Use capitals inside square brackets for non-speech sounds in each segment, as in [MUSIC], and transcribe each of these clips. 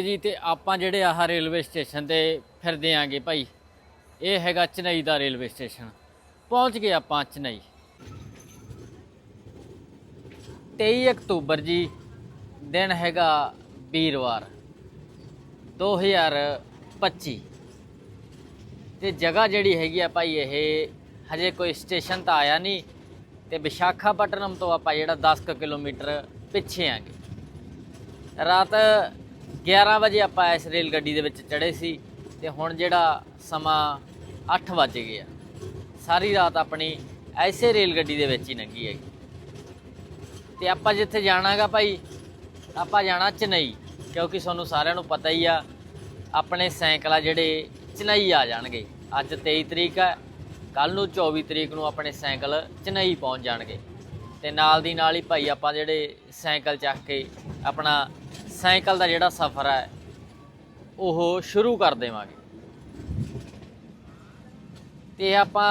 ਕੇ ਜੀ ਤੇ ਆਪਾਂ ਜਿਹੜੇ ਆਹ ਰੇਲਵੇ ਸਟੇਸ਼ਨ ਤੇ ਫਿਰਦੇ ਆਂਗੇ ਭਾਈ, ਇਹ ਹੈਗਾ ਚੇਨਈ ਦਾ ਰੇਲਵੇ ਸਟੇਸ਼ਨ। ਪਹੁੰਚ ਗਏ ਆਪਾਂ ਚਨਈ। 23 ਅਕਤੂਬਰ ਜੀ, ਦਿਨ ਹੈਗਾ ਵੀਰਵਾਰ 2025 ਤੇ ਜਗ੍ਹਾ ਜਿਹੜੀ ਹੈਗੀ ਆ ਭਾਈ ਇਹ, ਹਜੇ ਕੋਈ ਸਟੇਸ਼ਨ ਤਾਂ ਆਇਆ ਨਹੀਂ, ਤੇ ਵਿਸ਼ਾਖਾਪਟਨਮ ਤੋਂ ਆਪਾਂ ਜਿਹੜਾ 10 ਕੁ ਕਿਲੋਮੀਟਰ ਪਿੱਛੇ ਆਂਗੇ। ਰਾਤ 11 ਵਜੇ ਆਪਾਂ ਇਸ ਰੇਲ ਗੱਡੀ ਦੇ ਵਿੱਚ ਚੜੇ ਸੀ ਤੇ ਹੁਣ ਜਿਹੜਾ ਸਮਾਂ 8 ਵੱਜ ਗਿਆ ਸਾਰੀ ਰਾਤ ਆਪਣੀ ਐਸੇ ਰੇਲ ਗੱਡੀ ਦੇ ਵਿੱਚ ਹੀ ਲੰਘੀ ਹੈਗੀ। ਤੇ ਆਪਾਂ ਜਿੱਥੇ ਜਾਣਾਗਾ ਭਾਈ, ਆਪਾਂ ਜਾਣਾ ਚਨਈ, ਕਿਉਂਕਿ ਤੁਹਾਨੂੰ ਸਾਰਿਆਂ ਨੂੰ ਪਤਾ ਹੀ ਆ, ਆਪਣੇ ਸਾਈਕਲ ਆ ਜਿਹੜੇ ਚਨਈ ਆ ਜਾਣਗੇ। ਅੱਜ 23 ਤਰੀਕ ਹੈ ਕੱਲ ਨੂੰ 24 ਤਰੀਕ ਨੂੰ ਆਪਣੇ ਸਾਈਕਲ ਚਨਈ ਪਹੁੰਚ ਜਾਣਗੇ। ਤੇ ਨਾਲ ਦੀ ਨਾਲ ਹੀ ਭਾਈ ਆਪਾਂ ਜਿਹੜੇ ਸਾਈਕਲ ਚੱਕ ਕੇ ਆਪਣਾ ਸਾਈਕਲ ਦਾ ਜਿਹੜਾ ਸਫ਼ਰ ਹੈ, ਉਹ ਸ਼ੁਰੂ ਕਰ ਦੇਵਾਂਗੇ। ਤੇ ਆਪਾਂ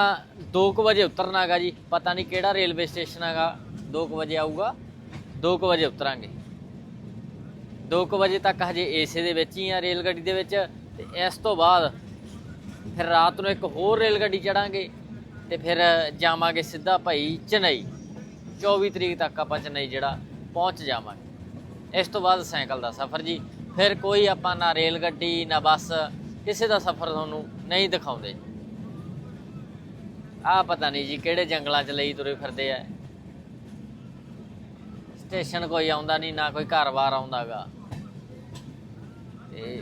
2 ਵਜੇ ਉਤਰਨਾ ਹੈਗਾ ਜੀ। ਪਤਾ ਨਹੀਂ ਕਿਹੜਾ ਰੇਲਵੇ ਸਟੇਸ਼ਨ ਹੈਗਾ। 2 ਵਜੇ ਆਊਗਾ 2 ਵਜੇ ਉਤਰਾਂਗੇ। 2 ਵਜੇ ਤੱਕ ਹਜੇ ਏਸੇ ਦੇ ਵਿੱਚ ਹੀ ਆ ਰੇਲ ਗੱਡੀ ਦੇ ਵਿੱਚ। ਤੇ ਇਸ ਤੋਂ ਬਾਅਦ ਫਿਰ ਰਾਤ ਨੂੰ ਇੱਕ ਹੋਰ ਰੇਲ ਗੱਡੀ ਚੜਾਂਗੇ ਤੇ ਫਿਰ ਜਾਵਾਂਗੇ ਸਿੱਧਾ ਭਾਈ ਚੇਨਈ। 24 ਤਰੀਕ ਤੱਕ ਆਪਾਂ ਚੇਨਈ ਜਿਹੜਾ ਪਹੁੰਚ ਜਾਵਾਂਗੇ। ਇਸ ਤੋਂ ਬਾਅਦ ਸਾਈਕਲ ਦਾ ਸਫ਼ਰ ਜੀ। ਫਿਰ ਕੋਈ ਆਪਾਂ ਨਾ ਰੇਲ ਗੱਡੀ, ਨਾ ਬੱਸ, ਕਿਸੇ ਦਾ ਸਫ਼ਰ ਤੁਹਾਨੂੰ ਨਹੀਂ ਦਿਖਾਉਂਦੇ। ਆ ਪਤਾ ਨਹੀਂ ਜੀ ਕਿਹੜੇ ਜੰਗਲਾਂ 'ਚ ਲਈ ਤੁਰੇ ਫਿਰਦੇ ਆ। ਸਟੇਸ਼ਨ ਕੋਈ ਆਉਂਦਾ ਨਹੀਂ, ਨਾ ਕੋਈ ਘਰ-ਬਾਰ ਆਉਂਦਾਗਾ ਤੇ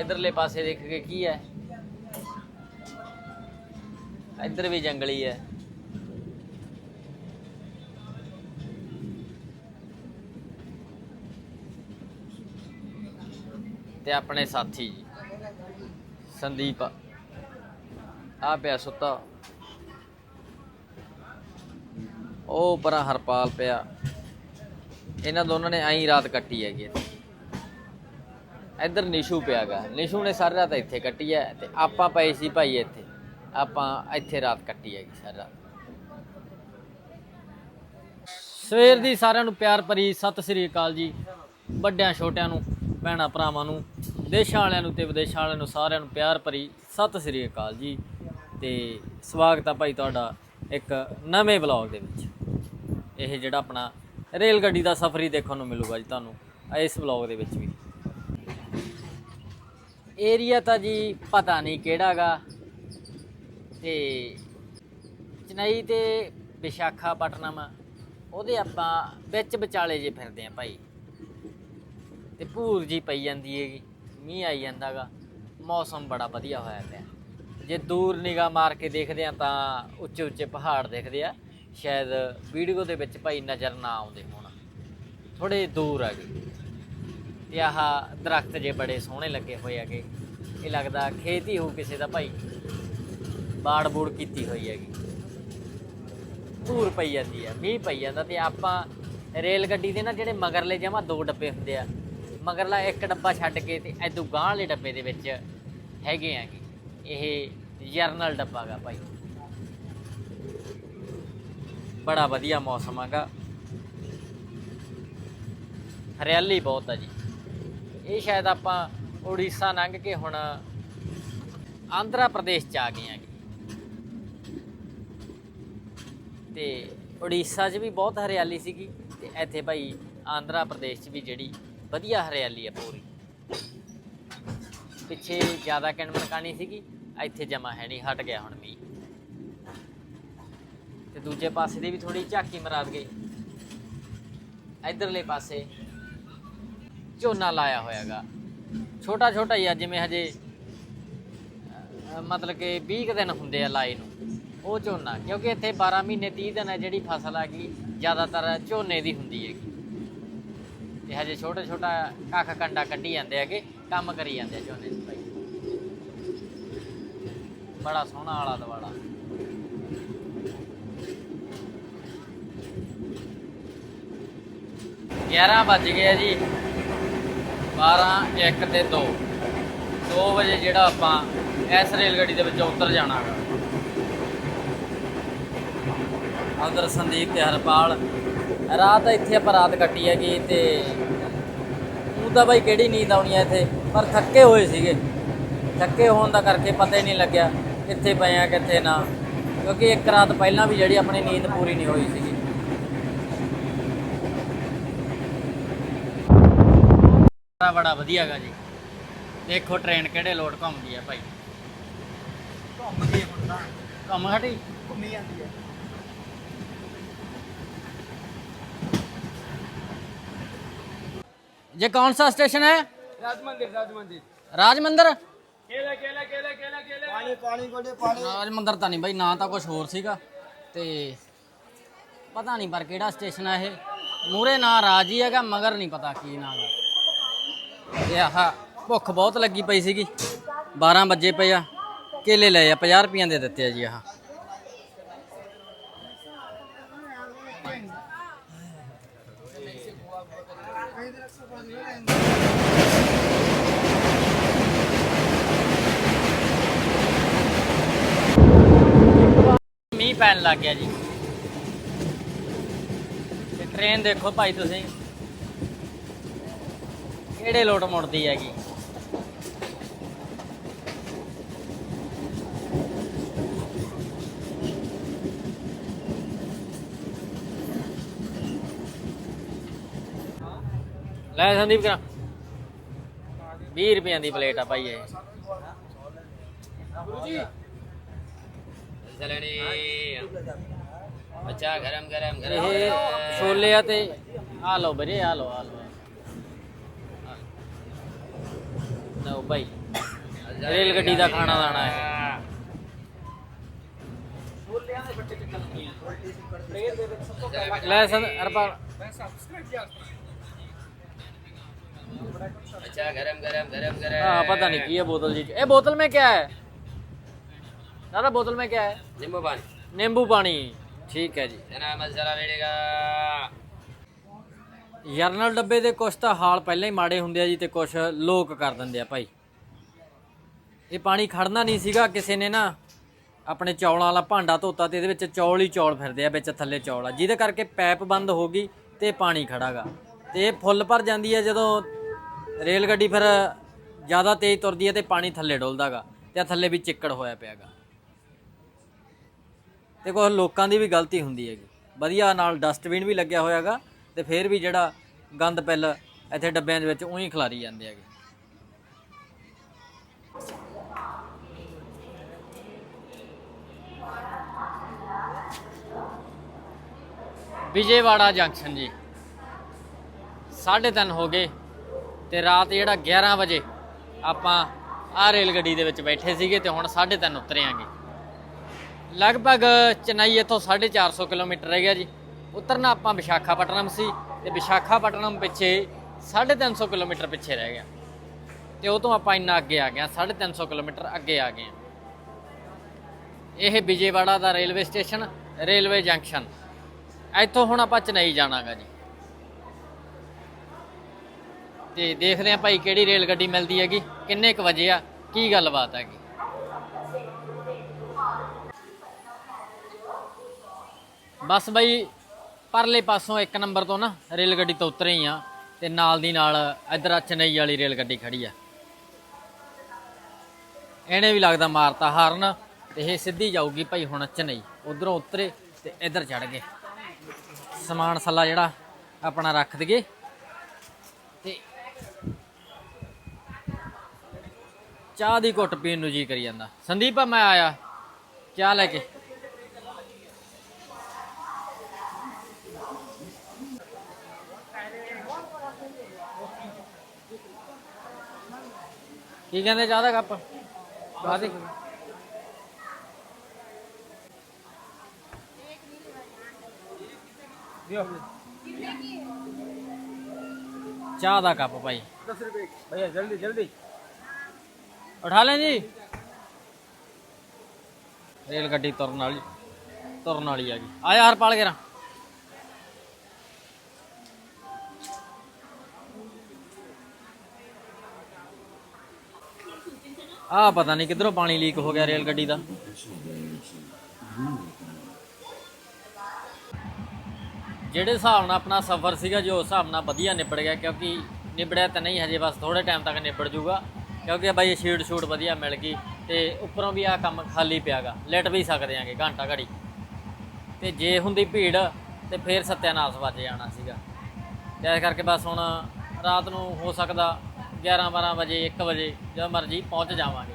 ਇਧਰਲੇ ਪਾਸੇ ਦੇਖ ਕੇ ਕੀ ਹੈ? ਇੱਧਰ ਵੀ ਜੰਗਲੀ ਹੈ। ਤੇ ਆਪਣੇ ਸਾਥੀ ਜੀ। ਸੰਦੀਪ, ਆ ਪਿਆ ਸੁੱਤਾ। ਉਹ ਪਰਾਂ ਹਰਪਾਲ ਪਿਆ। ਇਹਨਾਂ ਦੋਨਾਂ ਨੇ ਐਂ ਰਾਤ ਕੱਟੀ ਹੈਗੀ ਇੱਧਰ ਨਿਸ਼ੂ ਪਿਆਗਾ। ਨਿਸ਼ੂ ਨੇ ਸਾਰੀ ਰਾਤ ਇੱਥੇ ਕੱਟੀ ਹੈ ਤੇ ਆਪਾਂ ਪਏ ਸੀ ਭਾਈ ਇੱਥੇ। ਆਪਾਂ ਇੱਥੇ ਰਾਤ ਕੱਟੀ ਹੈਗੀ ਸਾਰੀ ਰਾਤ। ਸਵੇਰ ਦੀ ਸਾਰਿਆਂ ਨੂੰ ਪਿਆਰ ਭਰੀ ਸਤਿ ਸ੍ਰੀ ਅਕਾਲ ਜੀ। ਵੱਡਿਆਂ ਛੋਟਿਆਂ ਨੂੰ। ਭੈਣਾਂ ਭਰਾਵਾਂ ਨੂੰ ਦੇਸ਼ਾਂ ਵਾਲਿਆਂ ਨੂੰ ਤੇ ਵਿਦੇਸ਼ਾਂ ਵਾਲਿਆਂ ਨੂੰ ਸਾਰਿਆਂ ਨੂੰ ਪਿਆਰ ਭਰੀ ਸਤਿ ਸ੍ਰੀ ਅਕਾਲ ਜੀ। ਤੇ ਸਵਾਗਤ ਆ ਭਾਈ ਤੁਹਾਡਾ ਇੱਕ ਨਵੇਂ ਵਲੌਗ ਦੇ ਵਿੱਚ। ਇਹ ਜਿਹੜਾ ਆਪਣਾ ਰੇਲ ਗੱਡੀ ਦਾ ਸਫ਼ਰ ਹੀ ਦੇਖਣ ਨੂੰ ਮਿਲੂਗਾ ਜੀ ਤੁਹਾਨੂੰ ਇਸ ਵਲੌਗ ਦੇ ਵਿੱਚ ਵੀ। ਏਰੀਆ ਤਾਂ ਜੀ ਪਤਾ ਨਹੀਂ ਕਿਹੜਾਗਾ ਤੇ ਚਨਈ ਤੇ ਵਿਸ਼ਾਖਾਪਟਨਮ, ਉਹਦੇ ਆਪਾਂ ਵਿੱਚ ਵਿਚਾਲੇ ਜੇ ਫਿਰਦੇ ਆ ਭਾਈ। ਤੇ ਭੂਰ ਜੀ ਪਈ ਜਾਂਦੀ ਹੈਗੀ, ਮੀਂਹ ਆਈ ਜਾਂਦਾਗਾ, ਮੌਸਮ ਬੜਾ ਵਧੀਆ ਹੋਇਆ ਪਿਆ। ਜੇ ਦੂਰ ਨਿਗਾਹ ਮਾਰ ਕੇ ਦੇਖਦੇ ਆ ਤਾਂ ਉੱਚੇ ਉੱਚੇ ਪਹਾੜ ਦਿਖਦੇ ਆ, ਸ਼ਾਇਦ ਵੀਡੀਓ ਦੇ ਵਿੱਚ ਭਾਈ ਨਜ਼ਰ ਨਾ ਆਉਂਦੇ ਹੋਣ। ਥੋੜੇ ਦੂਰ ਆ ਗਏ। ਤੇ ਆਹ ਦਰਖਤ ਜੇ ਬੜੇ ਸੋਹਣੇ ਲੱਗੇ ਹੋਏ ਹੈਗੇ, ਇਹ ਲੱਗਦਾ ਖੇਤ ਹੀ ਹੋ ਕਿਸੇ ਦਾ ਭਾਈ। ਬਾੜ ਬੂੜ ਕੀਤੀ ਹੋਈ ਹੈਗੀ। ਧੂਰ ਪਈ ਜਾਂਦੀ ਹੈ ਮੀਂਹ ਪਈ ਜਾਂਦਾ ਤੇ ਆਪਾਂ ਰੇਲ ਗੱਡੀ ਦੇ ਨਾ ਜਿਹੜੇ ਮਗਰਲੇ ਜਮਾ ਦੋ ਡੱਬੇ ਹੁੰਦੇ ਆ ਮਗਰਲਾ ਇੱਕ ਡੱਬਾ ਛੱਡ ਕੇ ਤੇ ਐਦੂ ਗਾਂਹ ਵਾਲੇ ਡੱਬੇ ਦੇ ਵਿੱਚ ਹੈਗੇ ਆਗੇ ਇਹ ਜਰਨਲ ਡੱਬਾ ਗਾ ਭਾਈ। ਬੜਾ ਵਧੀਆ ਮੌਸਮ ਹੈਗਾ ਹਰਿਆਲੀ ਬਹੁਤ ਆ ਜੀ। ਇਹ ਸ਼ਾਇਦ ਆਪਾਂ ਉੜੀਸਾ ਲੰਘ ਕੇ ਹੁਣ ਆਂਧਰਾ ਪ੍ਰਦੇਸ਼ ਚ ਆ ਗਏ ਆਂਗੇ ਤੇ ਉੜੀਸਾ 'ਚ ਵੀ ਬਹੁਤ ਹਰਿਆਲੀ ਸੀਗੀ ਤੇ ਇੱਥੇ ਭਾਈ ਆਂਧਰਾ ਪ੍ਰਦੇਸ਼ 'ਚ ਵੀ ਜਿਹੜੀ ਵਧੀਆ ਹਰਿਆਲੀ ਹੈ ਪੂਰੀ। ਪਿੱਛੇ ਜ਼ਿਆਦਾ ਕਣਮਣਕਾਣੀ ਸੀਗੀ, ਇੱਥੇ ਜਮਾ ਹੈ ਨਹੀਂ, ਹਟ ਗਿਆ ਹੁਣ ਮੀਂਹ। ਤੇ ਦੂਜੇ ਪਾਸੇ ਦੀ ਵੀ ਥੋੜੀ ਝਾਕੀ ਮਰਾਦ ਗਈ। ਇਧਰਲੇ ਪਾਸੇ ਝੋਨਾ ਲਾਇਆ ਹੋਇਆਗਾ। ਛੋਟਾ ਛੋਟਾ ਹੀ ਆ, ਜਿਵੇਂ ਹਜੇ ਮਤਲਬ ਕਿ 20 ਕੁ ਦਿਨ ਹੁੰਦੇ ਆ ਲਾਏ ਨੂੰ, ਉਹ ਝੋਨਾ। ਕਿਉਂਕਿ ਇੱਥੇ 12 ਮਹੀਨੇ 30 ਦਿਨ ਹੈ ਜਿਹੜੀ ਫਸਲ ਹੈਗੀ ਜ਼ਿਆਦਾਤਰ ਝੋਨੇ ਦੀ ਹੁੰਦੀ ਹੈਗੀ। ਤੇ ਹਜੇ ਛੋਟਾ ਛੋਟਾ ਕੱਖ ਕੰਡਾ ਕੱਢੀ ਜਾਂਦੇ ਹੈਗੇ, ਕੰਮ ਕਰੀ ਜਾਂਦੇ ਆ ਝੋਨੇ ਦੀ ਭਾਈ ਬੜਾ ਸੋਹਣਾ ਆਲਾ ਦਵਾਲਾ ਗਿਆਰਾਂ ਵੱਜ ਗਏ ਜੀ 12 1 ਤੇ 2 2 ਵਜੇ ਜਿਹੜਾ ਆਪਾਂ ਇਸ ਰੇਲ ਗੱਡੀ ਦੇ ਵਿੱਚ ਉਤਰ ਜਾਣਾ ਹੈਗਾ ਉਧਰ ਸੰਦੀਪ ਤੇ ਹਰਪਾਲ ਰਾਤ ਇੱਥੇ ਆਪਾਂ ਰਾਤ ਕੱਟੀ ਹੈਗੀ ਤੇ ਉਹ ਤਾਂ ਬਾਈ ਕਿਹੜੀ ਨੀਂਦ ਆਉਣੀ ਹੈ ਇੱਥੇ ਪਰ ਥੱਕੇ ਹੋਏ ਸੀਗੇ। ਥੱਕੇ ਹੋਣ ਦਾ ਕਰਕੇ ਪਤਾ ਹੀ ਨਹੀਂ ਲੱਗਿਆ ਕਿੱਥੇ ਪਏ ਆ ਕਿੱਥੇ ਨਾ। ਕਿਉਂਕਿ ਇੱਕ ਰਾਤ ਪਹਿਲਾਂ ਵੀ ਜਿਹੜੀ ਆਪਣੀ ਨੀਂਦ ਪੂਰੀ ਨਹੀਂ ਹੋਈ ਸੀਗੀ। ਬੜਾ ਬੜਾ ਵਧੀਆ ਹੈਗਾ ਜੀ। ਦੇਖੋ ਟ੍ਰੇਨ ਕਿਹੜੇ ਲੋਟ ਘੁੰਮਦੀ ਹੈ ਭਾਈ। ਘੁੰਮਦੀ ਹੈ ਹੁਣ ਤਾਂ ਘੁੰਮ ਹਟੀ? ਘੁੰਮੀ ਜਾਂਦੀ ਹੈ ये कौन सा स्टेशन है ਰਾਜ ਮੰਦਿਰ ਰਾਜ ਮੰਦਿਰ राज मंदिर ਕੇਲੇ ਕੇਲੇ ਕੇਲੇ ਕੇਲੇ ਕੇਲੇ ਪਾਣੀ ਪਾਣੀ ਕੋਡੇ ਪਾਣੀ ਰਾਜ ਮੰਦਰ ਤਾਂ ਨਹੀਂ ਬਾਈ ਨਾਂ ਤਾਂ ਕੁਝ ਹੋਰ ਸੀਗਾ ਤੇ ਪਤਾ ਨਹੀਂ ਪਰ ਕਿਹੜਾ ਸਟੇਸ਼ਨ ਹੈ ਇਹ ਮੂਰੇ ਨਾਂ ਰਾਜ ਹੀ ਹੈਗਾ ਮਗਰ ਨਹੀਂ ਪਤਾ ਕੀ ਨਾਂ ਹੈ ਇਹ ਆਹ ਭੁੱਖ ਬਹੁਤ ਲੱਗੀ ਪਈ ਸੀਗੀ 12 ਵਜੇ ਪਏ ਆ ਕੇਲੇ ਲਏ ਆ 50 ਰੁਪਈਆਂ ਦੇ ਦਿੱਤੇ ਆ ਜੀ ਆਹ ਮੀਂਹ ਪੈਣ ਲੱਗ ਗਿਆ ਜੀ। ਤੇ ਟ੍ਰੇਨ ਦੇਖੋ ਭਾਈ ਤੁਸੀਂ। ਕਿਹੜੇ ਲੋਟ ਮੁੜਦੀ ਹੈਗੀ? ਲੈ ਸੰਦੀਪ ਕਰਾ। 20 ਰੁਪਈਆਂ ਦੀ ਪਲੇਟ ਆ ਭਾਈ ਇਹ। ਗੁਰੂ ਜੀ चलनी अच्छा गरम गरम गरम ਇਹ ਛੋਲੇ ਆ ਤੇ ਆ ਲਓ ਵੀਰੇ ਆ ਲਓ ਆ ਲਓ ਲਓ ਭਾਈ ਰੇਲ ਗੱਡੀ ਦਾ ਖਾਣਾ ਦਾਣਾ ਹੈ ਲੈ ਸੰ ਅਰਪਾ अच्छा गरम गरम गरम गरम हाँ पता नहीं की है बोतल जी ये बोतल में क्या है दादा बोतल में क्या है नींबू पानी नींबू पानी ठीक है जी चना मसाला मिलेगा ਜਰਨਲ ਡੱਬੇ ਦੇ ਕੁਝ ਤਾਂ ਹਾਲ ਪਹਿਲਾਂ ਹੀ ਮਾੜੇ ਹੁੰਦੇ ਆ ਜੀ ਤੇ ਕੁਝ ਲੋਕ ਕਰ ਦਿੰਦੇ ਆ ਭਾਈ ਇਹ ਪਾਣੀ ਖੜਨਾ ਨਹੀਂ ਸੀਗਾ ਕਿਸੇ ਨੇ ਨਾ ਆਪਣੇ ਚੌਲਾਂ ਵਾਲਾ ਭਾਂਡਾ ਧੋਤਾ ਤੇ ਇਹਦੇ ਵਿੱਚ ਚੌਲ ਹੀ ਚੌਲ ਫਿਰਦੇ ਆ ਵਿੱਚ ਥੱਲੇ ਚੌਲ ਆ ਜਿਹਦੇ ਕਰਕੇ ਪੈਪ ਬੰਦ ਹੋ ਗਈ ਤੇ ਪਾਣੀ ਖੜਾਗਾ ਤੇ ਇਹ ਫੁੱਲ ਭਰ ਜਾਂਦੀ ਹੈ ਜਦੋਂ ਰੇਲ ਗੱਡੀ ਫਿਰ ਜ਼ਿਆਦਾ ਤੇਜ਼ ਤੁਰਦੀ ਹੈ ਤੇ ਪਾਣੀ ਥੱਲੇ ਡੁੱਲਦਾਗਾ ਤੇ ਆਹ ਥੱਲੇ ਵੀ ਚਿੱਕੜ ਹੋਇਆ ਪਿਆਗਾ ਤੇ ਕੁਝ ਲੋਕਾਂ ਦੀ ਵੀ ਗਲਤੀ ਹੁੰਦੀ ਹੈਗੀ। ਵਧੀਆ ਨਾਲ ਡਸਟਬਿਨ ਵੀ ਲੱਗਿਆ ਹੋਇਆਗਾ ਤੇ ਫਿਰ ਵੀ ਜਿਹੜਾ ਗੰਦ ਪਿੱਲ ਇੱਥੇ ਡੱਬਿਆਂ ਦੇ ਵਿੱਚ ਉਹੀ ਖਿਲਾਰੀ ਜਾਂਦੇ ਹੈਗੇ। ਵਿਜੇਵਾੜਾ ਜੰਕਸ਼ਨ ਜੀ। 3:30 ਹੋ ਗਏ ਤੇ ਰਾਤ ਜਿਹੜਾ 11 ਵਜੇ ਆਪਾਂ ਆ ਰੇਲ ਗੱਡੀ ਦੇ ਵਿੱਚ ਬੈਠੇ ਸੀਗੇ ਤੇ ਹੁਣ 3:30 ਉਤਰੇ ਆਂਗੇ। ਲਗਭਗ ਚੇਨਈ ਇੱਥੋਂ 450 ਕਿਲੋਮੀਟਰ ਰਹਿ ਗਿਆ ਜੀ। ਉਤਰਨਾ ਆਪਾਂ ਵਿਸ਼ਾਖਾਪਟਨਮ ਸੀ ਤੇ ਵਿਸ਼ਾਖਾਪਟਨਮ ਪਿੱਛੇ 350 ਕਿਲੋਮੀਟਰ ਪਿੱਛੇ ਰਹਿ ਗਿਆ। ਤੇ ਉਹ ਤੋਂ ਆਪਾਂ ਇੰਨਾ ਅੱਗੇ ਆ ਗਏ 350 ਕਿਲੋਮੀਟਰ ਅੱਗੇ ਆ ਗਏ ਹਾਂ। ਇਹ ਵਿਜੇਵਾੜਾ ਦਾ ਰੇਲਵੇ ਸਟੇਸ਼ਨ, ਰੇਲਵੇ ਜੰਕਸ਼ਨ। ਇੱਥੋਂ ਹੁਣ ਆਪਾਂ ਚੇਨਈ ਜਾਣਾਗਾ ਜੀ। ਤੇ ਦੇਖਦੇ ਆਂ ਭਾਈ ਕਿਹੜੀ ਰੇਲ ਗੱਡੀ ਮਿਲਦੀ ਹੈਗੀ, ਕਿੰਨੇ ਕੁ ਵਜੇ ਆ, ਕੀ ਗੱਲਬਾਤ ਹੈਗੀ। ਬਸ ਬਾਈ, ਪਰਲੇ ਪਾਸੋਂ ਇੱਕ ਨੰਬਰ ਤੋਂ ਨਾ ਰੇਲ ਗੱਡੀ ਤੋਂ ਉਤਰੇ ਹੀ ਆ ਤੇ ਨਾਲ ਦੀ ਨਾਲ ਇੱਧਰ ਆ ਚੇਨਈ ਵਾਲੀ ਰੇਲ ਗੱਡੀ ਖੜੀ ਆ। ਇਹਨੇ ਵੀ ਲੱਗਦਾ ਮਾਰਤਾ ਹਾਰਨ ਤੇ ਇਹ ਸਿੱਧੀ ਜਾਊਗੀ ਭਾਈ ਹੁਣ ਚੇਨਈ। ਉਧਰੋਂ ਉਤਰੇ ਤੇ ਇੱਧਰ ਚੜ ਗਏ। ਸਮਾਨ ਸੱਲਾ ਜਿਹੜਾ ਆਪਣਾ ਰੱਖ ਦਈਏ। ਤੇ ਚਾਹ ਦੀ ਘੁੱਟ ਪੀਣ ਨੂੰ ਜੀ ਕਰੀ ਜਾਂਦਾ। ਸੰਦੀਪ, ਮੈਂ ਆਇਆ। ਚਾਹ ਲੈ ਕੇ। ਕੀ ਕਹਿੰਦੇ ਚਾਹ ਦਾ ਕੱਪ ਬਾਅਦ ਹੀ ਦਿਓ ਚਾਹ ਦਾ ਕੱਪ ਭਾਈ 10 रुपए भैया जल्दी जल्दी ਉਠਾ ਲੈ ਜੀ ਰੇਲ ਗੱਡੀ ਤੁਰਨ ਵਾਲੀ ਤੁਰਨ ਵਾਲੀ ਆ ਗਈ ਆਇਆ ਹਰਪਾਲ ਗੇਰਾ ਆ ਪਤਾ ਨਹੀਂ ਕਿੱਧਰੋਂ ਪਾਣੀ ਲੀਕ ਹੋ ਗਿਆ ਰੇਲ ਗੱਡੀ ਦਾ। ਜਿਹੜੇ ਹਿਸਾਬ ਨਾਲ ਆਪਣਾ ਸਫ਼ਰ ਸੀਗਾ, ਜੋ ਹਿਸਾਬ ਨਾਲ ਵਧੀਆ ਨਿਬੜ ਗਿਆ, ਕਿਉਂਕਿ ਨਿਬੜਿਆ ਤਾਂ ਨਹੀਂ, ਹਜੇ ਬਸ ਥੋੜੇ ਟਾਈਮ ਤੱਕ ਨਿਬੜ ਜੂਗਾ ਕਿਉਂਕਿ ਬਾਈ ਇਹ ਸ਼ੀਟ ਸ਼ੂਟ ਵਧੀਆ ਮਿਲ ਗਈ ਤੇ ਉੱਪਰੋਂ ਵੀ ਆ ਕੰਮ ਖਾਲੀ ਪਿਆਗਾ। ਲੇਟ ਵੀ ਸਕਦੇ ਆਂਗੇ, ਘੰਟਾ ਘੜੀ। ਤੇ ਜੇ ਹੁੰਦੀ ਭੀੜ, ਤੇ ਫੇਰ ਸਤਿਆਨਾਸ਼ ਵੱਜ ਜਾਣਾ ਸੀਗਾ। ਤੇ ਇਸ ਕਰਕੇ ਬਸ ਹੁਣ ਰਾਤ ਨੂੰ ਹੋ ਸਕਦਾ 11 12 ਵਜੇ 1 ਵਜੇ ਜਦੋਂ ਮਰਜ਼ੀ ਪਹੁੰਚ ਜਾਵਾਂਗੇ।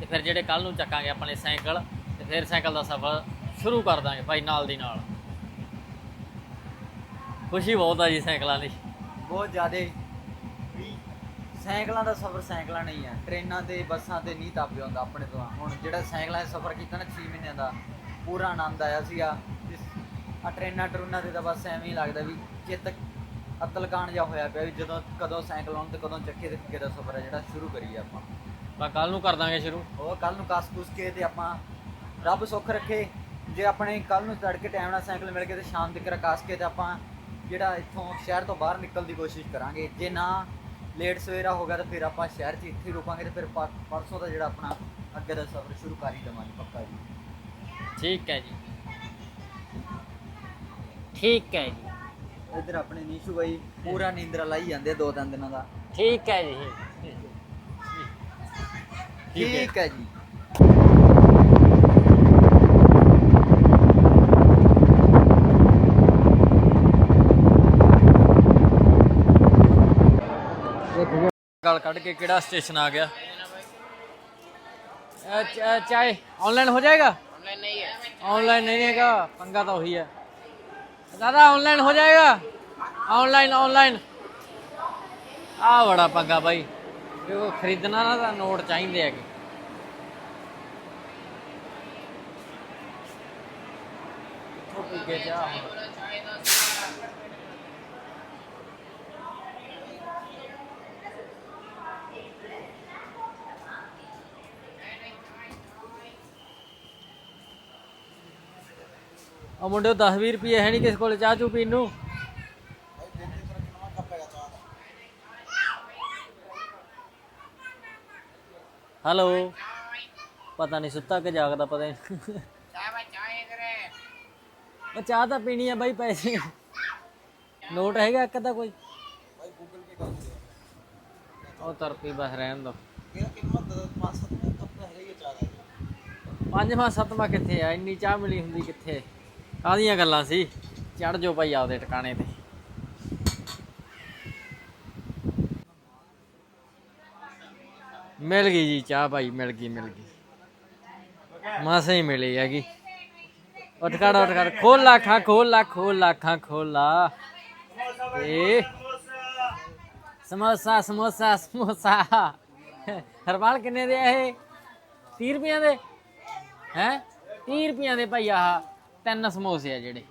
ਤੇ ਫਿਰ ਜਿਹੜੇ ਕੱਲ ਨੂੰ ਚੱਕਾਂਗੇ ਆਪਣੇ ਸਾਈਕਲ, ਤੇ ਫਿਰ ਸਾਈਕਲ ਦਾ ਸਫ਼ਰ ਸ਼ੁਰੂ ਕਰ ਦਾਂਗੇ ਭਾਈ ਨਾਲ ਦੀ ਨਾਲ। ਖੁਸ਼ੀ ਬਹੁਤ ਆ ਜੀ ਸਾਈਕਲਾਂ ਦੀ। ਬਹੁਤ ਜ਼ਿਆਦੇ। ਵੀ ਸਾਈਕਲਾਂ ਦਾ ਸਫ਼ਰ ਸਾਈਕਲਾਂ ਨਹੀਂ ਹੈ ਟ੍ਰੇਨਾਂ ਤੇ, ਬੱਸਾਂ ਤੇ ਨਹੀਂ ਤਾਪਿਆ ਹੁੰਦਾ ਆਪਣੇ ਤੋਂ। ਹੁਣ ਜਿਹੜਾ ਸਾਈਕਲਾਂ 'ਚ ਸਫ਼ਰ ਕੀਤਾ ਨਾ 6 ਮਹੀਨਿਆਂ ਦਾ, ਪੂਰਾ ਆਨੰਦ ਆਇਆ ਸੀਗਾ। ਆ ਟ੍ਰੇਨਾਂ ਟਰੂਨਾਂ ਤੇ ਤਾਂ ਬਸ ਐਵੇਂ ਹੀ ਲੱਗਦਾ ਵੀ ਚਿੱਤ ਅਤਲਕਾਨ ਜਿਹਾ ਹੋਇਆ ਪਿਆ ਵੀ ਜਦੋਂ ਕਦੋਂ ਸਾਈਕਲ ਆਉਣ ਤੇ ਕਦੋਂ ਚੱਕੇ ਤੇ ਅੱਗੇ ਦਾ ਸਫ਼ਰ ਹੈ ਜਿਹੜਾ ਸ਼ੁਰੂ ਕਰੀਏ ਆਪਾਂ। ਬਾ ਕੱਲ ਨੂੰ ਕਰ ਦਾਂਗੇ ਸ਼ੁਰੂ। ਉਹ ਕੱਲ ਨੂੰ ਕਾਸ ਕੁਸ ਕੇ ਤੇ ਆਪਾਂ ਰੱਬ ਸੁੱਖ ਰੱਖੇ। ਜੇ ਆਪਣੇ ਕੱਲ ਨੂੰ ਤੜਕੇ ਟਾਈਮ ਨਾਲ ਸਾਈਕਲ ਮਿਲ ਗਏ ਤੇ ਸ਼ਾਮ ਤੱਕ ਕਾਸ ਕੇ ਤੇ ਆਪਾਂ ਜਿਹੜਾ ਇੱਥੋਂ ਸ਼ਹਿਰ ਤੋਂ ਬਾਹਰ ਨਿਕਲਣ ਦੀ ਕੋਸ਼ਿਸ਼ ਕਰਾਂਗੇ। ਜੇ ਨਾ ਲੇਟ ਸਵੇਰਾ ਹੋ ਗਿਆ ਤਾਂ ਫਿਰ ਆਪਾਂ ਸ਼ਹਿਰ 'ਚ ਇੱਥੇ ਰੁਕਾਂਗੇ ਤੇ ਫਿਰ ਪਰ- ਪਰਸੋਂ ਦਾ ਜਿਹੜਾ ਆਪਣਾ ਅੱਗੇ ਦਾ ਸਫ਼ਰ ਸ਼ੁਰੂ ਕਰ ਹੀ ਦੇਵਾਂਗੇ ਪੱਕਾ ਜੀ। ਠੀਕ ਹੈ ਜੀ। ਠੀਕ ਹੈ ਜੀ। ਇੱਧਰ ਆਪਣੇ ਨੀਸ਼ੂ ਬਾਈ ਪੂਰਾ ਨੀਂਦਰਾ ਲਾਈ ਜਾਂਦੇ ਦੋ ਤਿੰਨ ਦਿਨਾਂ ਦਾ। ਠੀਕ ਹੈ ਜੀ। ਠੀਕ ਹੈ। ਜੀ। ਗੱਲ ਕੱਢ ਕੇ ਕਿਹੜਾ ਸਟੇਸ਼ਨ ਆ ਗਿਆ? ਅ, ਚ- ਆਨਲਾਈਨ ਹੋ ਜਾਏਗਾ? ਆਨਲਾਈਨ ਨਹੀਂ ਹੈ। ਆਨਲਾਈਨ ਨਹੀਂ ਹੈਗਾ ਪੰਗਾ ਤਾਂ ਉਹੀ ਹੈ। दादा ऑनलाइन हो जाएगा ऑनलाइन ऑनलाइन ਆ ਬੜਾ ਪੰਗਾ ਬਾਈ ਇਹ ਖਰੀਦਣਾ ਨਾ ਤਾਂ ਨੋਟ ਚਾਹੀਦੇ ਹੈਗੇ ਕਿੱਥੋਂ ਪੀ ਕੇ ਜਾ ਆ ਮੁੰਡੇ 10 20 ਰੁਪਏ ਹੈ ਨਹੀਂ ਕਿਸ ਕੋਲ, ਚਾਹ ਚੂ ਪੀਣ ਨੂੰ। ਹੈਲੋ। ਪਤਾ ਨਹੀਂ ਸੁੱਤਾ ਕਿ ਜਾਗਦਾ, ਪਤਾ ਨਹੀਂ ਉਹ ਚਾਹ ਤਾਂ ਪੀਣੀ ਆ ਬਾਈ, ਪੈਸੇ। ਨੋਟ ਹੈਗਾ ਇੱਕ ਦਾ ਕੋਈ? ਉਹ ਤਰਪੀ ਬਸ ਰਹਿਣ ਦੋ। ਪੰਜਵਾਂ ਸੱਤਵਾਂ ਕਿੱਥੇ ਆ? ਇੰਨੀ ਚਾਹ ਮਿਲੀ ਹੁੰਦੀ ਕਿੱਥੇ? ਕਾਹਦੀਆਂ ਗੱਲਾਂ ਸੀ। ਚੜ ਜੋ ਭਾਈ ਆਪਦੇ ਟਿਕਾਣੇ ਤੇ। ਮਿਲ ਗਈ ਜੀ ਚਾਹ ਭਾਈ, ਮਿਲ ਗਈ ਮਿਲ ਗਈ। ਮਾਸੇ ਹੀ ਮਿਲੀ ਹੈਗੀ। ਉੱਠ ਖੜ ਉੱਠ ਖੜ ਖੋਲ ਲਾ ਅੱਖਾਂ ਖੋਲ ਲਾ ਖੋਲ ਲਾ ਅੱਖਾਂ ਖੋਲ ਲਾ ਏ। ਸਮੋਸਾ ਸਮੋਸਾ ਸਮੋਸਾ। ਹਰਵਾਲ ਕਿੰਨੇ ਦੇ ਆ ਇਹ? 30 ਰੁਪਈਆਂ ਦੇ? ਹੈ? 30 ਰੁਪਈਆਂ ਦੇ ਭਾਈ ਆਹ। ਤਿੰਨ ਸਮੋਸੇ ਆ ਜਿਹੜੇ।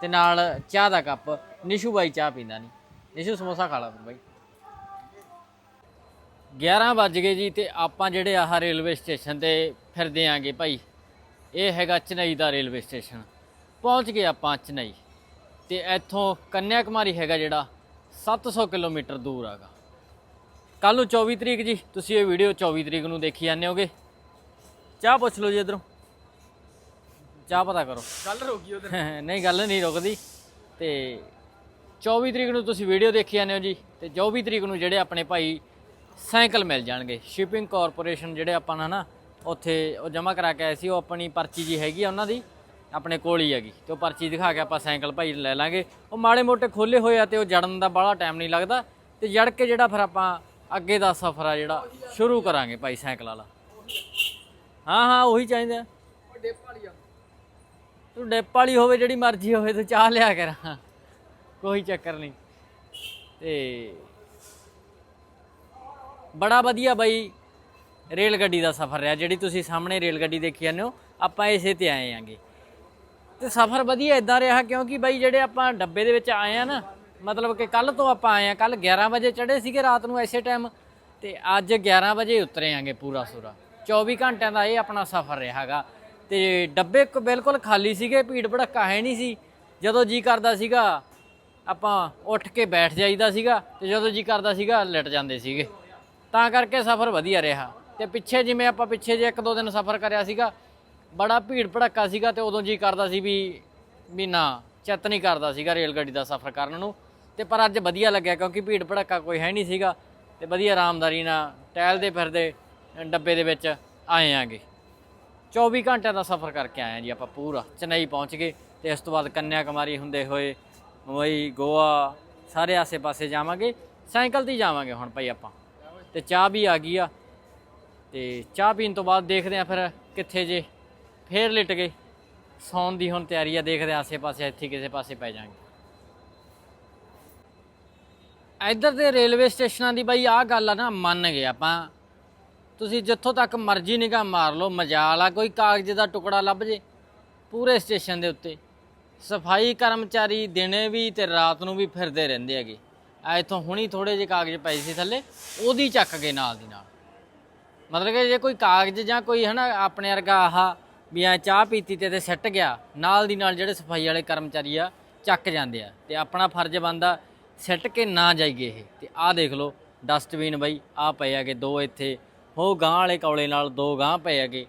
ਤੇ ਨਾਲ ਚਾਹ ਦਾ ਕੱਪ। ਨਿਸ਼ੂ ਬਾਈ ਚਾਹ ਪੀਂਦਾ ਨਹੀਂ ਨਿਸ਼ੂ ਸਮੋਸਾ ਖਾ ਲਾ ਫਿਰ ਬਾਈ। 11 ਵੱਜ ਗਏ ਜੀ ਤੇ ਆਪਾਂ ਜਿਹੜੇ ਆਹ ਰੇਲਵੇ ਸਟੇਸ਼ਨ ਤੇ ਫਿਰਦੇ ਆਂਗੇ ਭਾਈ। ਇਹ ਹੈਗਾ ਚਨਈ ਦਾ ਰੇਲਵੇ ਸਟੇਸ਼ਨ। ਪਹੁੰਚ ਗਏ ਆਪਾਂ ਚਨਈ। ਤੇ ਇੱਥੋਂ ਕੰਨਿਆ ਕੁਮਾਰੀ ਹੈਗਾ ਜਿਹੜਾ 700 ਕਿਲੋਮੀਟਰ ਦੂਰ ਹੈਗਾ। ਕੱਲ ਨੂੰ 24 ਤਰੀਕ ਜੀ। ਤੁਸੀਂ ਇਹ ਵੀਡੀਓ 24 ਤਰੀਕ ਨੂੰ ਦੇਖੀ ਜਾਂਦੇ ਹੋਗੇ। ਚਾਹ ਪੁੱਛ ਲਓ ਜੀ ਇਧਰੋਂ। ਚਾਹ ਪਤਾ ਕਰੋ। ਗੱਲ ਰੋਕੀ ਉਧਰ। [LAUGHS] ਨਹੀਂ ਗੱਲ ਨਹੀਂ ਰੁਕਦੀ। ਤੇ 24 ਤਰੀਕ ਨੂੰ ਤੁਸੀਂ ਵੀਡੀਓ ਦੇਖੀ ਜਾਂਦੇ ਹੋ ਜੀ ਤੇ 24 ਤਰੀਕ ਨੂੰ ਜਿਹੜੇ ਆਪਣੇ ਭਾਈ ਸਾਈਕਲ ਮਿਲ ਜਾਣਗੇ। ਸ਼ਿਪਿੰਗ ਕਾਰਪੋਰੇਸ਼ਨ ਜਿਹੜੇ ਆਪਾਂ ਨਾ ਨਾ ਉੱਥੇ ਉਹ ਜਮ੍ਹਾਂ ਕਰਾ ਕੇ ਆਏ ਸੀ ਉਹ ਆਪਣੀ ਪਰਚੀ ਜੀ ਹੈਗੀ ਆ ਉਹਨਾਂ ਦੀ ਆਪਣੇ ਕੋਲ ਹੀ ਹੈਗੀ। ਤੇ ਉਹ ਪਰਚੀ ਦਿਖਾ ਕੇ ਆਪਾਂ ਸਾਈਕਲ ਭਾਈ ਲੈ ਲਾਂਗੇ। ਉਹ ਮਾੜੇ ਮੋਟੇ ਖੋਲੇ ਹੋਏ ਆ ਤੇ ਉਹ ਜੜਨ ਦਾ ਬੜਾ ਟਾਈਮ ਨਹੀਂ ਲੱਗਦਾ। ਤੇ ਜੜ ਕੇ ਜਿਹੜਾ ਫਿਰ ਆਪਾਂ ਅੱਗੇ ਦਾ ਸਫ਼ਰ ਆ ਜਿਹੜਾ ਸ਼ੁਰੂ ਕਰਾਂਗੇ ਭਾਈ ਸਾਈਕਲ ਵਾਲਾ। ਹਾਂ ਹਾਂ ਉਹੀ ਚਾਹੀਦਾ। ਤੂੰ ਡਿੱਪ ਵਾਲੀ ਹੋਵੇ, ਜਿਹੜੀ ਮਰਜ਼ੀ ਹੋਵੇ, ਤੂੰ ਚਾਹ ਲਿਆ ਕਰ। ਕੋਈ ਚੱਕਰ ਨਹੀਂ। ਤੇ ਬੜਾ ਵਧੀਆ ਬਾਈ ਰੇਲ ਗੱਡੀ ਦਾ ਸਫ਼ਰ ਰਿਹਾ, ਜਿਹੜੀ ਤੁਸੀਂ ਸਾਹਮਣੇ ਰੇਲ ਗੱਡੀ ਦੇਖੀ ਜਾਂਦੇ ਹੋ, ਆਪਾਂ ਇਸੇ ਤੇ ਆਏ ਆਂਗੇ ਤੇ ਸਫ਼ਰ ਵਧੀਆ ਇਦਾਂ ਰਿਹਾ, ਕਿਉਂਕਿ ਬਾਈ ਜਿਹੜੇ ਆਪਾਂ ਡੱਬੇ ਦੇ ਵਿੱਚ ਆਏ ਆ ਨਾ, ਮਤਲਬ ਕਿ ਕੱਲ ਤੋਂ ਆਪਾਂ ਆਏ ਆ ਕੱਲ 11 ਵਜੇ ਚੜੇ ਸੀਗੇ ਰਾਤ ਨੂੰ ਐਸੇ ਟਾਈਮ ਤੇ ਅੱਜ 11 ਵਜੇ ਉਤਰੇ ਆਂਗੇ ਪੂਰਾ ਸੂਰਾ। 24 ਘੰਟਿਆਂ ਦਾ ਇਹ ਆਪਣਾ ਸਫ਼ਰ ਰਿਹਾਗਾ ਤੇ ਡੱਬੇ ਕ- ਬਿਲਕੁਲ ਖਾਲੀ ਸੀਗੇ, ਭੀੜ ਭੜੱਕਾ ਹੈ ਨਹੀਂ ਸੀ। ਜਦੋਂ ਜੀ ਕਰਦਾ ਸੀਗਾ, ਆਪਾਂ ਉੱਠ ਕੇ ਬੈਠ ਜਾਈਦਾ ਸੀਗਾ ਤੇ ਜਦੋਂ ਜੀ ਕਰਦਾ ਸੀਗਾ, ਲਟ ਜਾਂਦੇ ਸੀਗੇ। ਤਾਂ ਕਰਕੇ ਸਫ਼ਰ ਵਧੀਆ ਰਿਹਾ। ਤੇ ਪਿੱਛੇ ਜਿਵੇਂ ਆਪਾਂ ਪਿੱਛੇ ਜੇ ਇੱਕ ਦੋ ਦਿਨ ਸਫ਼ਰ ਕਰਿਆ ਸੀਗਾ, ਬੜਾ ਭੀੜ ਭੜੱਕਾ ਸੀਗਾ ਤੇ ਉਦੋਂ ਜੀ ਕਰਦਾ ਸੀ ਵੀ ਵੀ ਨਾ ਚਿੱਤ ਨਹੀਂ ਕਰਦਾ ਸੀਗਾ ਰੇਲ ਗੱਡੀ ਦਾ ਸਫ਼ਰ ਕਰਨ ਨੂੰ। ਤੇ ਪਰ ਅੱਜ ਵਧੀਆ ਲੱਗਿਆ ਕਿਉਂਕਿ ਭੀੜ ਭੜੱਕਾ ਕੋਈ ਹੈ ਨਹੀਂ ਸੀਗਾ ਤੇ ਵਧੀਆ ਆਰਾਮਦਾਰੀ ਨਾਲ ਟਹਿਲਦੇ ਫਿਰਦੇ ਡੱਬੇ ਦੇ ਵਿੱਚ ਆਏ ਆਂਗੇ। 24 ਘੰਟਿਆਂ ਦਾ ਸਫ਼ਰ ਕਰਕੇ ਆਏ ਹਾਂ ਜੀ ਆਪਾਂ ਪੂਰਾ, ਚੇਨਈ ਪਹੁੰਚ ਗਏ ਤੇ ਇਸ ਤੋਂ ਬਾਅਦ ਕੰਨਿਆ ਕੁਮਾਰੀ ਹੁੰਦੇ ਹੋਏ ਮੁੰਬਈ, ਗੋਆ, ਸਾਰੇ ਆਸੇ-ਪਾਸੇ ਜਾਵਾਂਗੇ, ਸਾਈਕਲ ਤੇ ਹੀ ਜਾਵਾਂਗੇ ਹੁਣ ਭਾਈ ਆਪਾਂ। ਤੇ ਚਾਹ ਵੀ ਆ ਗਈ ਆ। ਤੇ ਚਾਹ ਪੀਣ ਤੋਂ ਬਾਅਦ ਦੇਖਦੇ ਆ ਫਿਰ ਕਿੱਥੇ ਜੇ ਫੇਰ ਲਿਟ ਗਏ। ਸੌਣ ਦੀ ਹੁਣ ਤਿਆਰੀ ਆ, ਦੇਖਦੇ ਆ ਆਸੇ-ਪਾਸੇ, ਇੱਥੇ ਕਿਸੇ ਪਾਸੇ ਪੈ ਜਾਾਂਗੇ ਇੱਧਰ ਦੇ ਰੇਲਵੇ ਸਟੇਸ਼ਨਾਂ ਦੀ ਬਾਈ ਆਹ ਗੱਲ ਆ ਨਾ, ਮੰਨ ਗਏ ਆਪਾਂ। ਤੁਸੀਂ ਜਿੱਥੋਂ ਤੱਕ ਮਰਜ਼ੀ ਨਿਗਾਹ ਮਾਰ ਲਓ, ਮਜਾਲ ਆ, ਕੋਈ ਕਾਗਜ਼ ਦਾ ਟੁਕੜਾ ਲੱਭ ਜੇ, ਪੂਰੇ ਸਟੇਸ਼ਨ ਦੇ ਉੱਤੇ। ਸਫ਼ਾਈ ਕਰਮਚਾਰੀ ਦਿਨੇ ਵੀ ਤੇ ਰਾਤ ਨੂੰ ਵੀ ਫਿਰਦੇ ਰਹਿੰਦੇ ਹੈਗੇ। ਆ ਇੱਥੋਂ ਹੁਣੀ ਥੋੜੇ ਜਿਹੇ ਕਾਗਜ਼ ਪਏ ਸੀ ਥੱਲੇ, ਉਹਦੀ ਚੱਕ ਗਏ ਨਾਲ ਦੀ ਨਾਲ। ਮਤਲਬ ਕਿ ਜੇ ਕੋਈ ਕਾਗਜ਼ ਜਾਂ ਕੋਈ ਹਨਾ ਆਪਣੇ ਵਰਗਾ ਆਹਾ ਵੀ ਐ ਚਾਹ ਪੀਤੀ ਤੇ ਤੇ ਸਿੱਟ ਗਿਆ, ਨਾਲ ਦੀ ਨਾਲ ਜਿਹੜੇ ਸਫ਼ਾਈ ਵਾਲੇ ਕਰਮਚਾਰੀ ਆ, ਚੱਕ ਜਾਂਦੇ ਆ। ਤੇ ਆਪਣਾ ਫਰਜ਼ ਬੰਦਾ ਸਿੱਟ ਕੇ ਨਾ ਜਾਈਏ ਇਹ। ਤੇ ਆਹ ਦੇਖ ਲਓ, ਡਸਟਬਿਨ ਬਈ ਆ ਪਏ ਹੈਗੇ ਦੋ ਇੱਥੇ। ਉਹ ਗਾਂ ਵਾਲੇ ਕੌਲੇ ਨਾਲ ਦੋ ਗਾਂ ਪਏ ਹੈਗੇ।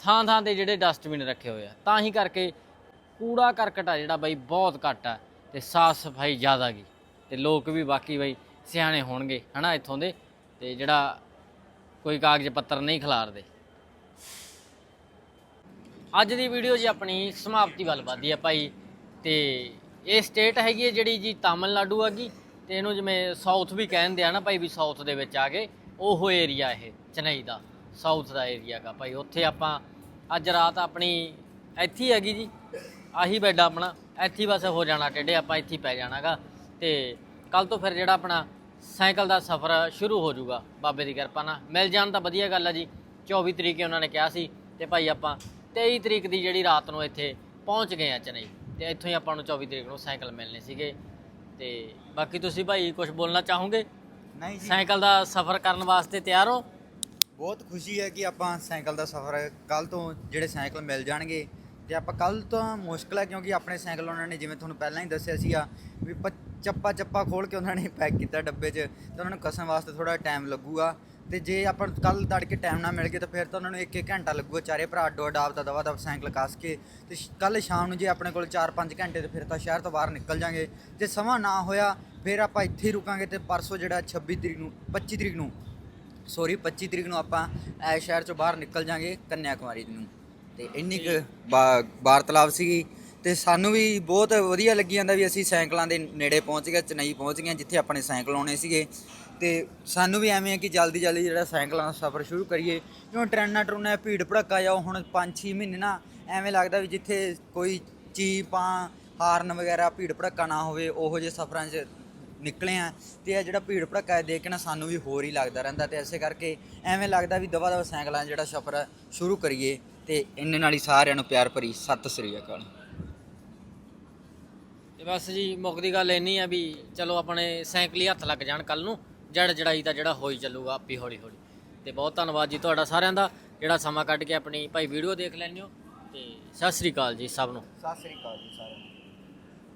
ਥਾਂ ਥਾਂ ਤੇ ਜਿਹੜੇ ਡਸਟਬਿਨ ਰੱਖੇ ਹੋਏ ਆ। ਤਾਂ ਹੀ ਕਰਕੇ ਕੂੜਾ ਕਰਕਟ ਆ ਜਿਹੜਾ ਬਾਈ ਬਹੁਤ ਘੱਟ ਆ ਤੇ ਸਾਫ਼ ਸਫ਼ਾਈ ਜ਼ਿਆਦਾ ਗਈ ਤੇ ਲੋਕ ਵੀ ਬਾਕੀ ਬਾਈ ਸਿਆਣੇ ਹੋਣਗੇ, ਹਨਾ, ਇੱਥੋਂ ਦੇ। ਤੇ ਜਿਹੜਾ ਕੋਈ ਕਾਗਜ਼ ਪੱਤਰ ਨਹੀਂ ਖਿਲਾਰਦੇ। ਅੱਜ ਦੀ ਵੀਡੀਓ ਜੀ ਆਪਣੀ ਸਮਾਪਤੀ ਵੱਲ ਵਧਦੀ ਹੈ ਭਾਈ। ਤੇ ਇਹ ਸਟੇਟ ਹੈਗੀ ਹੈ ਜਿਹੜੀ ਜੀ ਤਾਮਿਲਨਾਡੂ ਹੈਗੀ। ਤੇ ਇਹਨੂੰ ਜਿਵੇਂ ਸਾਊਥ ਵੀ ਕਹਿੰਦੇ ਆ ਨਾ ਭਾਈ ਵੀ ਸਾਊਥ ਦੇ ਵਿੱਚ ਆ ਗਏ। ਉਹ ਏਰੀਆ ਇਹ, ਚੇਨਈ ਦਾ ਸਾਊਥ ਦਾ ਏਰੀਆ ਹੈਗਾ ਭਾਈ। ਉੱਥੇ ਆਪਾਂ ਅੱਜ ਰਾਤ ਆਪਣੀ ਇੱਥੇ ਹੈਗੀ ਜੀ, ਆਹੀ ਬੈੱਡ ਆਪਣਾ। ਇੱਥੇ ਹੀ ਬਸ ਹੋ ਜਾਣਾ ਟੇਡੇ, ਆਪਾਂ ਇੱਥੇ ਹੀ ਪੈ ਜਾਣਾਗਾ। ਤੇ ਕੱਲ ਤੋਂ ਫਿਰ ਜਿਹੜਾ ਆਪਣਾ ਸਾਈਕਲ ਦਾ ਸਫ਼ਰ ਸ਼ੁਰੂ ਹੋ ਜਾਊਗਾ, ਬਾਬੇ ਦੀ ਕਿਰਪਾ ਨਾਲ। ਮਿਲ ਜਾਣ ਤਾਂ ਵਧੀਆ ਗੱਲ ਆ ਜੀ। 24 ਤਰੀਕੇ ਉਹਨਾਂ ਨੇ ਕਿਹਾ ਸੀ। ਤੇ ਭਾਈ ਆਪਾਂ 23 ਤਰੀਕ ਦੀ ਜਿਹੜੀ ਰਾਤ ਨੂੰ ਇੱਥੇ ਪਹੁੰਚ ਗਏ ਆ ਚੇਨਈ। ਤੇ ਇੱਥੋਂ ਹੀ ਆਪਾਂ ਨੂੰ 24 ਤਰੀਕ ਨੂੰ ਸਾਈਕਲ ਮਿਲਨੇ ਸੀਗੇ। ਤੇ ਬਾਕੀ ਤੁਸੀਂ ਭਾਈ ਕੁਝ ਬੋਲਣਾ ਚਾਹੋਗੇ? ਨਹੀਂ ਜੀ। ਸਾਈਕਲ ਦਾ ਸਫ਼ਰ ਕਰਨ ਵਾਸਤੇ ਤਿਆਰ ਹੋ? ਬਹੁਤ ਖੁਸ਼ੀ ਹੈ ਕਿ ਆਪਾਂ ਸਾਈਕਲ ਦਾ ਸਫ਼ਰ ਕੱਲ ਤੋਂ ਜਿਹੜੇ ਸਾਈਕਲ ਮਿਲ ਜਾਣਗੇ ਤੇ ਆਪਾਂ ਕੱਲ ਤੋਂ ਮੁਸ਼ਕਲ ਹੈ ਕਿਉਂਕਿ ਆਪਣੇ ਸਾਈਕਲ ਉਹਨਾਂ ਨੇ ਜਿਵੇਂ ਤੁਹਾਨੂੰ ਪਹਿਲਾਂ ਹੀ ਦੱਸਿਆ ਸੀਗਾ ਵੀ ਚੱਪਾ ਚੱਪਾ ਖੋਲ ਕੇ ਉਹਨਾਂ ਨੇ ਪੈਕ ਕੀਤਾ ਡੱਬੇ 'ਚ ਤੇ ਉਹਨਾਂ ਨੂੰ ਕਸਣ ਵਾਸਤੇ ਥੋੜਾ ਟਾਈਮ ਲੱਗੂਗਾ। ਤੇ ਜੇ ਆਪਾਂ ਕੱਲ ਤੜਕੇ ਟਾਈਮ ਨਾਲ ਮਿਲ ਗਏ ਤਾਂ ਫਿਰ ਤਾਂ ਉਹਨਾਂ ਨੂੰ 1-1 ਘੰਟਾ ਲੱਗੂਗਾ ਚਾਰੇ ਭਰਾ ਅੱਡੋ ਅੱਡ ਆਪਦਾ ਦਵਾ ਦਵ ਸਾਈਕਲ ਕੱਸ ਕੇ ਤੇ ਕੱਲ ਸ਼ਾਮ ਨੂੰ ਜੇ ਆਪਣੇ ਕੋਲ 4-5 ਘੰਟੇ ਤੇ ਫਿਰ ਤਾਂ ਸ਼ਹਿਰ ਤੋਂ ਬਾਹਰ ਨਿਕਲ ਜਾਾਂਗੇ। ਜੇ ਸਮਾਂ ਨਾ ਹੋਇਆ ਫਿਰ ਆਪਾਂ ਇੱਥੇ ਹੀ ਰੁਕਾਂਗੇ ਤੇ ਪਰਸੋਂ ਜਿਹੜਾ 26 ਤਰੀਕ ਨੂੰ 25 ਤਰੀਕ ਨੂੰ ਸੋਰੀ 25 ਤਰੀਕ ਨੂੰ ਆਪਾਂ ਐ ਸ਼ਹਿਰ ਚੋਂ ਬਾਹਰ ਨਿਕਲ ਜਾਾਂਗੇ ਕੰਨਿਆ ਕੁਮਾਰੀ ਨੂੰ। ਤੇ ਇੰਨੀ ਕੁ ਵਾਰਤਾਲਾਪ ਸੀਗੀ ਤੇ ਸਾਨੂੰ ਵੀ ਬਹੁਤ ਵਧੀਆ ਲੱਗੀ ਜਾਂਦਾ ਵੀ ਅਸੀਂ ਸਾਈਕਲਾਂ ਦੇ ਨੇੜੇ ਪਹੁੰਚ ਗਏ ਚੇਨਈ ਪਹੁੰਚ ਗਏ ਜਿੱਥੇ ਆਪਣੇ ਸਾਈਕਲ ਆਉਣੇ ਸੀਗੇ। ਤੇ ਸਾਨੂੰ ਵੀ ਐਵੇਂ ਹੈ ਕਿ ਜਲਦੀ ਜਲਦੀ ਜਿਹੜਾ ਸਾਈਕਲਾਂ ਦਾ ਸਫ਼ਰ ਸ਼ੁਰੂ ਕਰੀਏ। ਕਿਉਂ ਟ੍ਰੈਨਾਂ ਟਰੂਨਾਂ ਭੀੜ ਭੜੱਕਾ ਜਾਓ ਹੁਣ 5-6 ਮਹੀਨੇ ਨਾ ਐਵੇਂ ਲੱਗਦਾ ਵੀ ਜਿੱਥੇ ਕੋਈ ਚੀਪਾਂ, ਹਾਰਨ ਵਗੈਰਾ ਭੀੜ ਭੜੱਕਾ ਨਾ ਹੋਵੇ, ਉਹੋ ਜਿਹੇ ਸਫ਼ਰਾਂ 'ਚ ਨਿਕਲੇ ਆ ਤੇ ਇਹ ਜਿਹੜਾ ਭੀੜ ਭੜੱਕਾ ਹੈ ਦੇਖ ਕੇ ਨਾ ਸਾਨੂੰ ਵੀ ਹੋਰ ਹੀ ਲੱਗਦਾ ਰਹਿੰਦਾ ਤੇ ਐਸੇ ਕਰਕੇ ਐਵੇਂ ਲੱਗਦਾ ਵੀ ਦਵਾ ਦਵਾ ਸਾਈਕਲਾਂ ਜਿਹੜਾ ਸਫ਼ਰ ਹੈ ਸ਼ੁਰੂ ਕਰੀਏ ਤੇ ਇੰਨੇ ਨਾਲ ਹੀ ਸਾਰਿਆਂ ਨੂੰ ਪਿਆਰ ਭਰੀ ਸਤਿ ਸ੍ਰੀ ਅਕਾਲ। ਤੇ ਬਸ ਜੀ ਮੁੱਕਦੀ ਗੱਲ ਇੰਨੀ ਆ ਵੀ ਚਲੋ ਆਪਣੇ ਸਾਈਕਲ ਹੀ ਹੱਥ ਲੱਗ ਜਾਣ ਕੱਲ ਨੂੰ। ਜੜ ਜੜਾਈ ਤਾਂ ਜਿਹੜਾ ਹੋਈ ਚੱਲੂਗਾ ਆਪੇ ਹੌਲੀ ਹੌਲੀ। ਤੇ ਬਹੁਤ ਧੰਨਵਾਦ ਜੀ ਤੁਹਾਡਾ ਸਾਰਿਆਂ ਦਾ, ਜਿਹੜਾ ਸਮਾਂ ਕੱਢ ਕੇ ਆਪਣੀ ਭਾਈ ਵੀਡੀਓ ਦੇਖ ਲੈਂਦੇ ਹੋ। ਤੇ ਸਤਿ ਸ੍ਰੀ ਅਕਾਲ ਜੀ ਸਭ ਨੂੰ। ਸਤਿ ਸ੍ਰੀ ਅਕਾਲ ਜੀ ਸਾਰਿਆਂ ਨੂੰ।